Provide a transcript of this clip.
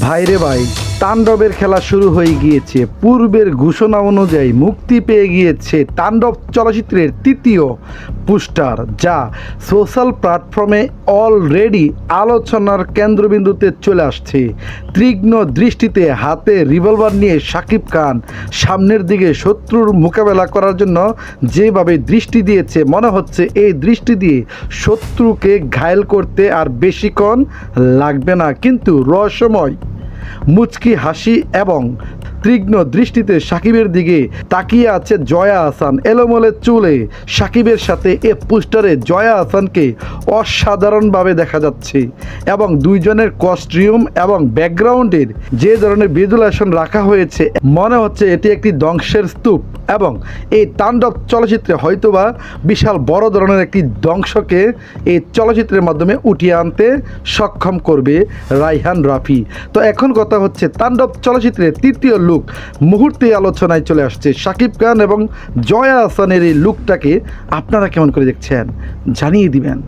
ভাইরে ভাই। তাণ্ডবের খেলা শুরু হয়ে গিয়েছে। পূর্বের ঘোষণা অনুযায়ী মুক্তি পেয়ে গিয়েছে তাণ্ডব চলচ্চিত্রের তৃতীয় পোস্টার, যা সোশ্যাল প্ল্যাটফর্মে অলরেডি আলোচনার কেন্দ্রবিন্দুতে চলে আসছে। তীক্ষ্ণ দৃষ্টিতে হাতে রিভলভার নিয়ে শাকিব খান সামনের দিকে শত্রুর মোকাবেলা করার জন্য যেভাবে দৃষ্টি দিয়েছে, মনে হচ্ছে এই দৃষ্টি দিয়ে শত্রুকে ঘায়েল করতে আর বেশিক্ষণ লাগবে না। কিন্তু রহস্যময় মুচকি হাসি এবং তীক্ষ্ণ দৃষ্টিতে সাকিবের দিকে তাকিয়ে আছে জয়া আহসান এলোমলে চুলে। সাকিবের সাথে এ পোস্টারে জয়া আহসানকে অসাধারণভাবে দেখা যাচ্ছে এবং দুইজনের কস্টিউম এবং ব্যাকগ্রাউন্ডের যে ধরনের ভিজুয়ালেশন রাখা হয়েছে, মনে হচ্ছে এটি একটি ধ্বংসের স্তূপ। এবং এই তাণ্ডব চলচ্চিত্রে হয়তোবা বিশাল বড় ধরনের একটি ধ্বংসকে এই চলচ্চিত্রের মাধ্যমে উঠিয়ে আনতে সক্ষম করবে রাইহান রাফি। তো এখন কথা হচ্ছে, তাণ্ডব চলচ্চিত্রের তৃতীয় লুক মুহূর্তে আলোচনায় চলে আসছে। শাকিব খান এবং জয়া আহসানের এই লুকটাকে আপনারা কেমন করে দেখছেন? জানিয়ে দিবেন।